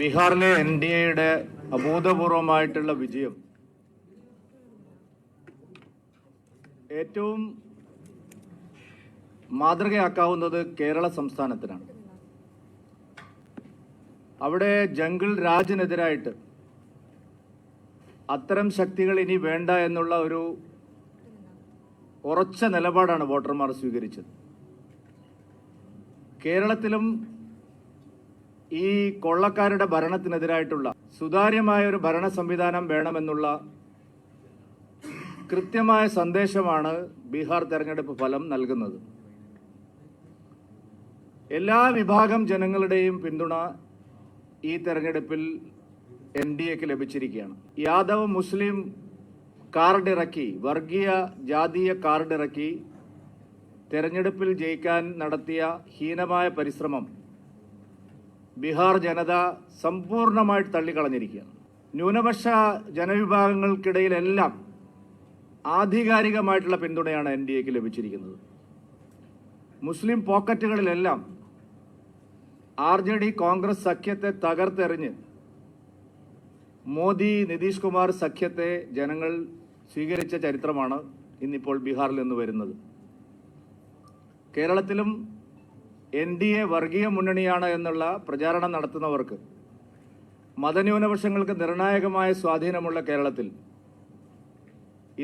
ബീഹാറിലെ N D എയുടെ അഭൂതപൂർവമായിട്ടുള്ള വിജയം. ഏറ്റവും മാതൃകയാക്കാവുന്നത് കേരള സംസ്ഥാനത്തിനാണ്. അവിടെ ജംഗിൾ രാജിനെതിരായിട്ട് അത്തരം ശക്തികൾ ഇനി വേണ്ട എന്നുള്ള ഒരു ഉറച്ച നിലപാടാണ് വോട്ടർമാർ സ്വീകരിച്ചത്. കേരളത്തിലും ഈ കൊള്ളക്കാരുടെ ഭരണത്തിനെതിരായിട്ടുള്ള സുതാര്യമായ ഒരു ഭരണ സംവിധാനം വേണമെന്നുള്ള കൃത്യമായ സന്ദേശമാണ് ബീഹാർ തെരഞ്ഞെടുപ്പ് ഫലം നൽകുന്നത്. എല്ലാ വിഭാഗം ജനങ്ങളുടെയും പിന്തുണ ഈ തെരഞ്ഞെടുപ്പിൽ എൻ ഡി എക്ക് ലഭിച്ചിരിക്കുകയാണ്. യാദവ് മുസ്ലിം കാർഡ് ഇറക്കി വർഗീയ ജാതീയ കാർഡ് ഇറക്കി തെരഞ്ഞെടുപ്പിൽ ജയിക്കാൻ നടത്തിയ ഹീനമായ പരിശ്രമം ബീഹാർ ജനത സമ്പൂർണമായിട്ട് തള്ളിക്കളഞ്ഞിരിക്കുകയാണ് ന്യൂനപക്ഷ ജനവിഭാഗങ്ങൾക്കിടയിലെല്ലാം ആധികാരികമായിട്ടുള്ള പിന്തുണയാണ് എൻ ഡി എക്ക് ലഭിച്ചിരിക്കുന്നത്. മുസ്ലിം പോക്കറ്റുകളിലെല്ലാം ആർ ജെ ഡി കോൺഗ്രസ് സഖ്യത്തെ തകർത്തെറിഞ്ഞ് മോദി നിതീഷ് കുമാർ സഖ്യത്തെ ജനങ്ങൾ സ്വീകരിച്ച ചരിത്രമാണ് ഇന്നിപ്പോൾ ബീഹാറിൽ നിന്ന് വരുന്നത്. കേരളത്തിലും എൻ ഡി എ വർഗീയ മുന്നണിയാണ് എന്നുള്ള പ്രചാരണം നടത്തുന്നവർക്ക് മതന്യൂനപക്ഷങ്ങൾക്ക് നിർണായകമായ സ്വാധീനമുള്ള കേരളത്തിൽ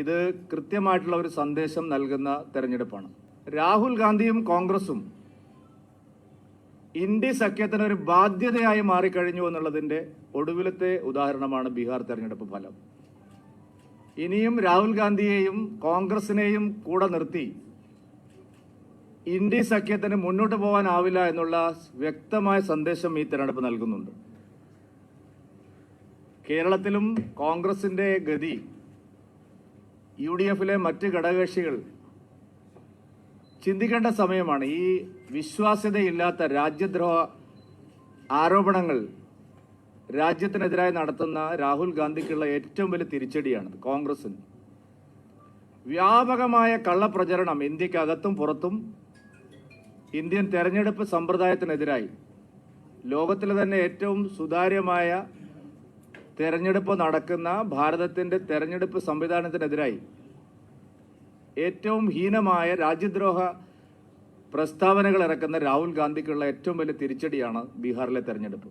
ഇത് കൃത്യമായിട്ടുള്ള ഒരു സന്ദേശം നൽകുന്ന തെരഞ്ഞെടുപ്പാണ്. രാഹുൽ ഗാന്ധിയും കോൺഗ്രസും ഇന്ത്യ സഖ്യത്തിന് ഒരു ബാധ്യതയായി മാറിക്കഴിഞ്ഞു എന്നുള്ളതിന്റെ ഒടുവിലത്തെ ഉദാഹരണമാണ് ബീഹാർ തെരഞ്ഞെടുപ്പ് ഫലം. ഇനിയും രാഹുൽ ഗാന്ധിയെയും കോൺഗ്രസിനെയും കൂടെ നിർത്തി ഇന്ത്യ സഖ്യത്തിന് മുന്നോട്ട് പോകാനാവില്ല എന്നുള്ള വ്യക്തമായ സന്ദേശം ഈ തെരഞ്ഞെടുപ്പ് നൽകുന്നുണ്ട്. കേരളത്തിലും കോൺഗ്രസിന്റെ ഗതി യു ഡി എഫിലെ മറ്റ് ഘടകകക്ഷികൾ ചിന്തിക്കേണ്ട സമയമാണ്. ഈ വിശ്വാസ്യതയില്ലാത്ത രാജ്യദ്രോഹ ആരോപണങ്ങൾ രാജ്യത്തിനെതിരായി നടത്തുന്ന രാഹുൽ ഗാന്ധിക്കുള്ള ഏറ്റവും വലിയ തിരിച്ചടിയാണ് കോൺഗ്രസിന്. വ്യാപകമായ കള്ളപ്രചരണം ഇന്ത്യക്കകത്തും പുറത്തും ഇന്ത്യൻ തെരഞ്ഞെടുപ്പ് സമ്പ്രദായത്തിനെതിരായി ലോകത്തിലെ തന്നെ ഏറ്റവും സുതാര്യമായ തെരഞ്ഞെടുപ്പ് നടക്കുന്ന ഭാരതത്തിന്റെ തെരഞ്ഞെടുപ്പ് സംവിധാനത്തിനെതിരായി ഏറ്റവും ഹീനമായ രാജ്യദ്രോഹ പ്രസ്താവനകൾ ഇറക്കുന്ന രാഹുൽ ഗാന്ധിക്കുള്ള ഏറ്റവും വലിയ തിരിച്ചടിയാണ് ബീഹാറിലെ തെരഞ്ഞെടുപ്പ്.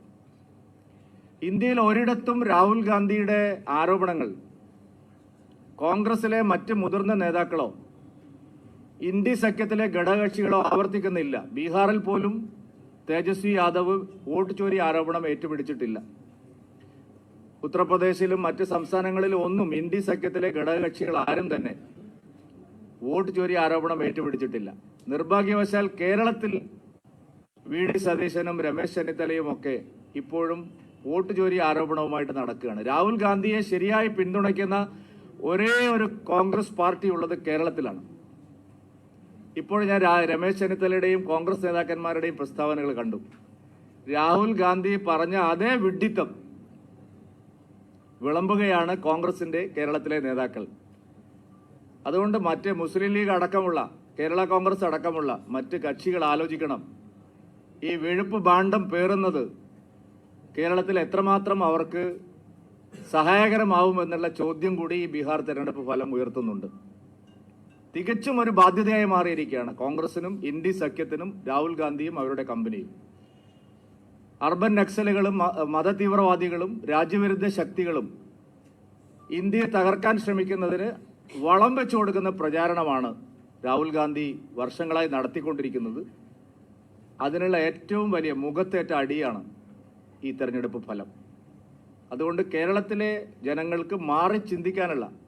ഇന്ത്യയിൽ ഒരിടത്തും രാഹുൽ ഗാന്ധിയുടെ ആരോപണങ്ങൾ കോൺഗ്രസിലെ മറ്റ് മുതിർന്ന നേതാക്കളോ ഇന്ത്യ സഖ്യത്തിലെ ഘടകകക്ഷികളോ ആവർത്തിക്കുന്നില്ല. ബീഹാറിൽ പോലും തേജസ്വി യാദവ് വോട്ട് ചോരി ആരോപണം ഏറ്റുപിടിച്ചിട്ടില്ല. ഉത്തർപ്രദേശിലും മറ്റ് സംസ്ഥാനങ്ങളിലും ഒന്നും ഇന്ത്യ സഖ്യത്തിലെ ഘടകകക്ഷികൾ ആരും തന്നെ വോട്ട് ചോരി ആരോപണം ഏറ്റുപിടിച്ചിട്ടില്ല. നിർഭാഗ്യവശാൽ കേരളത്തിൽ വി ഡി സതീശനും രമേശ് ചെന്നിത്തലയും ഒക്കെ ഇപ്പോഴും വോട്ട് ചോരി ആരോപണവുമായിട്ട് നടക്കുകയാണ്. രാഹുൽ ഗാന്ധിയെ ശരിയായി പിന്തുണയ്ക്കുന്ന ഒരേ ഒരു കോൺഗ്രസ് പാർട്ടി ഉള്ളത് കേരളത്തിലാണ്. ഇപ്പോൾ ഞാൻ രമേശ് ചെന്നിത്തലയുടെയും കോൺഗ്രസ് നേതാക്കന്മാരുടെയും പ്രസ്താവനകൾ കണ്ടു. രാഹുൽ ഗാന്ധി പറഞ്ഞ അതേ വിഡ്ഢിത്തം വിളമ്പുകയാണ് കോൺഗ്രസിന്റെ കേരളത്തിലെ നേതാക്കൾ. അതുകൊണ്ട് മറ്റ് മുസ്ലിം ലീഗ് അടക്കമുള്ള കേരള കോൺഗ്രസ് അടക്കമുള്ള മറ്റ് കക്ഷികൾ ആലോചിക്കണം. ഈ വെഴുപ്പ് ഭാണ്ഡം പേറുന്നത് കേരളത്തിൽ എത്രമാത്രം അവർക്ക് സഹായകരമാവുമെന്നുള്ള ചോദ്യം കൂടി ഈ ബീഹാർ തെരഞ്ഞെടുപ്പ് ഫലം ഉയർത്തുന്നുണ്ട്. തികച്ചും ഒരു ബാധ്യതയായി മാറിയിരിക്കുകയാണ്. കോൺഗ്രസിനും ഇന്ത്യ സഖ്യത്തിനും രാഹുൽ ഗാന്ധിയും അവരുടെ കമ്പനിയും. അർബൻ നക്സലുകളും മതതീവ്രവാദികളും രാജ്യവിരുദ്ധ ശക്തികളും ഇന്ത്യയെ തകർക്കാൻ ശ്രമിക്കുന്നതിന് വളം വെച്ചു കൊടുക്കുന്ന പ്രചാരണമാണ് രാഹുൽ ഗാന്ധി വർഷങ്ങളായി നടത്തിക്കൊണ്ടിരിക്കുന്നത്. അതിനുള്ള ഏറ്റവും വലിയ മുഖത്തേറ്റ അടിയാണ് ഈ തെരഞ്ഞെടുപ്പ് ഫലം. അതുകൊണ്ട് കേരളത്തിലെ ജനങ്ങൾക്ക് മാറി ചിന്തിക്കാനുള്ള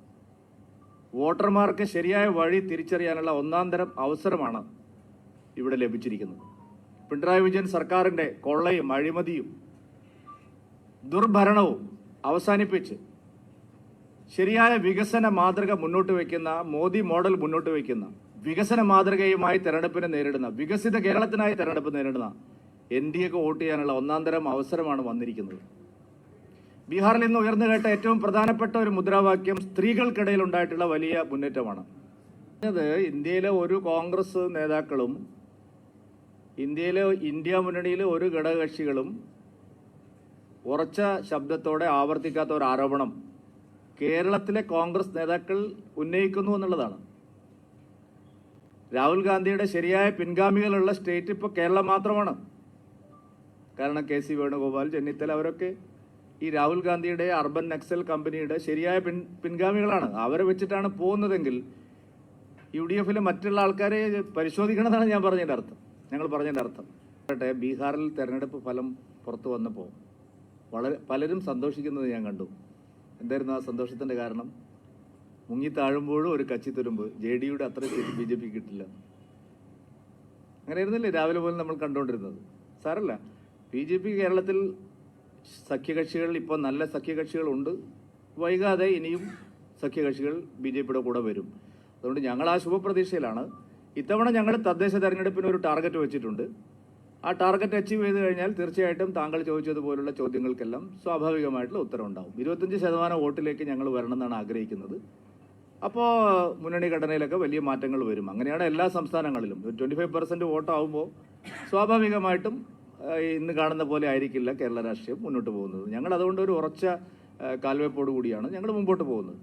വോട്ടർമാർക്ക് ശരിയായ വഴി തിരിച്ചറിയാനുള്ള ഒന്നാം തരം അവസരമാണ് ഇവിടെ ലഭിച്ചിരിക്കുന്നത്. പിണറായി വിജയൻ സർക്കാരിന്റെ കൊള്ളയും അഴിമതിയും ദുർഭരണവും അവസാനിപ്പിച്ച് ശരിയായ വികസന മാതൃക മുന്നോട്ട് വയ്ക്കുന്ന മോദി മോഡൽ മുന്നോട്ട് വയ്ക്കുന്ന വികസന മാതൃകയുമായി തെരഞ്ഞെടുപ്പിനെ നേരിടുന്ന വികസിത കേരളത്തിനായി തെരഞ്ഞെടുപ്പ് നേരിടുന്ന എൻ ഡി എക്ക് വോട്ട് ചെയ്യാനുള്ള ഒന്നാം തരം അവസരമാണ് വന്നിരിക്കുന്നത്. ബീഹാറിൽ നിന്ന് ഉയർന്നു കേട്ട ഏറ്റവും പ്രധാനപ്പെട്ട ഒരു മുദ്രാവാക്യം സ്ത്രീകൾക്കിടയിൽ ഉണ്ടായിട്ടുള്ള വലിയ മുന്നേറ്റമാണ്. അത് ഇന്ത്യയിലെ ഒരു കോൺഗ്രസ് നേതാക്കളും ഇന്ത്യയിലെ ഇന്ത്യ മുന്നണിയിലെ ഒരു ഘടകകക്ഷികളും ഉറച്ച ശബ്ദത്തോടെ ആവർത്തിക്കാത്ത ഒരു ആരോപണം കേരളത്തിലെ കോൺഗ്രസ് നേതാക്കൾ ഉന്നയിക്കുന്നു എന്നുള്ളതാണ്. രാഹുൽ ഗാന്ധിയുടെ ശരിയായ പിൻഗാമികളുള്ള സ്റ്റേറ്റ് ഇപ്പോൾ കേരളം മാത്രമാണ്. കാരണം കെ സി വേണുഗോപാൽ ചെന്നിത്തല അവരൊക്കെ ഈ രാഹുൽ ഗാന്ധിയുടെ അർബൻ നക്സൽ കമ്പനിയുടെ ശരിയായ പിൻ പിൻഗാമികളാണ്. അവരെ വെച്ചിട്ടാണ് പോകുന്നതെങ്കിൽ യു ഡി എഫിലെ മറ്റുള്ള ആൾക്കാരെ പരിശോധിക്കണമെന്നാണ് ഞാൻ പറഞ്ഞതിന്റെ അർത്ഥം. ഞങ്ങൾ പറഞ്ഞതിന്റെ അർത്ഥം. ആകട്ടെ, ബീഹാറിൽ തെരഞ്ഞെടുപ്പ് ഫലം പുറത്തു വന്നപ്പോൾ വളരെ പലരും സന്തോഷിക്കുന്നത് ഞാൻ കണ്ടു. എന്തായിരുന്നു ആ സന്തോഷത്തിന്റെ കാരണം? മുങ്ങി താഴുമ്പോഴും ഒരു കച്ചിത്തുരുമ്പ് ജെ ഡിയുടെ അത്ര സീറ്റ് ബി ജെ പി കിട്ടില്ല. അങ്ങനെയായിരുന്നില്ലേ രാവിലെ പോലും നമ്മൾ കണ്ടുകൊണ്ടിരുന്നത്? സാരല്ല. ബി ജെ പി കേരളത്തിൽ സഖ്യകക്ഷികൾ ഇപ്പോൾ നല്ല സഖ്യകക്ഷികളുണ്ട്. വൈകാതെ ഇനിയും സഖ്യകക്ഷികൾ ബി ജെ പിയുടെ കൂടെ വരും. അതുകൊണ്ട് ഞങ്ങൾ ആ ശുഭപ്രതീക്ഷയിലാണ്. ഇത്തവണ ഞങ്ങൾ തദ്ദേശ തെരഞ്ഞെടുപ്പിന് ഒരു ടാർഗറ്റ് വെച്ചിട്ടുണ്ട്. ആ ടാർഗറ്റ് അച്ചീവ് ചെയ്ത് കഴിഞ്ഞാൽ തീർച്ചയായിട്ടും താങ്കൾ ചോദിച്ചതുപോലുള്ള ചോദ്യങ്ങൾക്കെല്ലാം സ്വാഭാവികമായിട്ടുള്ള ഉത്തരവുണ്ടാവും. ഇരുപത്തഞ്ച് ശതമാനം വോട്ടിലേക്ക് ഞങ്ങൾ വരണമെന്നാണ് ആഗ്രഹിക്കുന്നത്. അപ്പോൾ മുന്നണി ഘടനയിലൊക്കെ വലിയ മാറ്റങ്ങൾ വരും. അങ്ങനെയാണ് എല്ലാ സംസ്ഥാനങ്ങളിലും. ട്വന്റി ഫൈവ് പെർസെന്റ് വോട്ടാവുമ്പോൾ സ്വാഭാവികമായിട്ടും ഇന്ന് കാണുന്ന പോലെ ആയിരിക്കില്ല കേരള രാഷ്ട്രീയം മുന്നോട്ട് പോകുന്നത്. ഞങ്ങൾ അതുകൊണ്ട് ഒരു ഉറച്ച കാൽവെപ്പോട് കൂടിയാണ് ഞങ്ങൾ മുമ്പോട്ട് പോകുന്നത്.